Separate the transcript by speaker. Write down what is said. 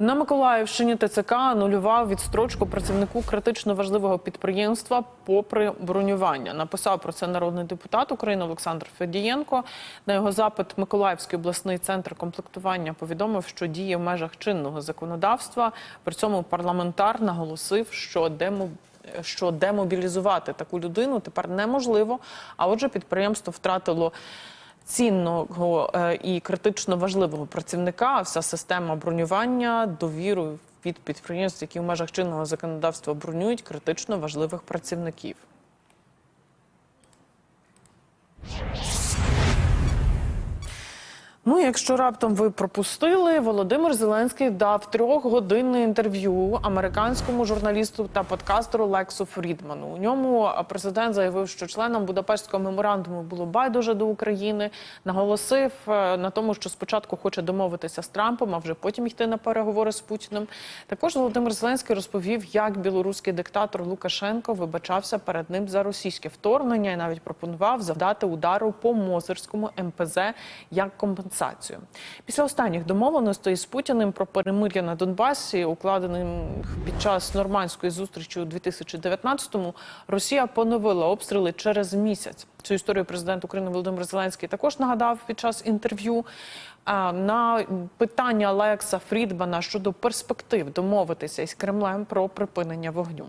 Speaker 1: На Миколаївщині ТЦК анулював відстрочку працівнику критично важливого підприємства попри бронювання. Написав про це народний депутат України Олександр Федієнко. На його запит Миколаївський обласний центр комплектування повідомив, що діє в межах чинного законодавства. При цьому парламентар наголосив, що демо що демобілізувати таку людину тепер неможливо. А отже, підприємство втратило цінного е, і критично важливого працівника. Вся система бронювання, довіру від підприємств, які в межах чинного законодавства бронюють критично важливих працівників. Ну, якщо раптом ви пропустили, Володимир Зеленський дав трьохгодинне інтерв'ю американському журналісту та подкастеру Лексу Фрідману. У ньому президент заявив, що членам Будапештського меморандуму було байдуже до України. Наголосив е, на тому, що спочатку хоче домовитися з Трампом, а вже потім йти на переговори з Путіним. Також Володимир Зеленський розповів, як білоруський диктатор Лукашенко вибачався перед ним за російське вторгнення і навіть пропонував завдати удару по Мозерському МПЗ як компенсацію. Після останніх домовленостей з Путіним про перемир'я на Донбасі, укладеним під час нормандської зустрічі у 2019-му, Росія поновила обстріли через місяць. Цю історію президент України Володимир Зеленський також нагадав під час інтерв'ю. На питання Лекса Фрідмана щодо перспектив домовитися із Кремлем про припинення вогню.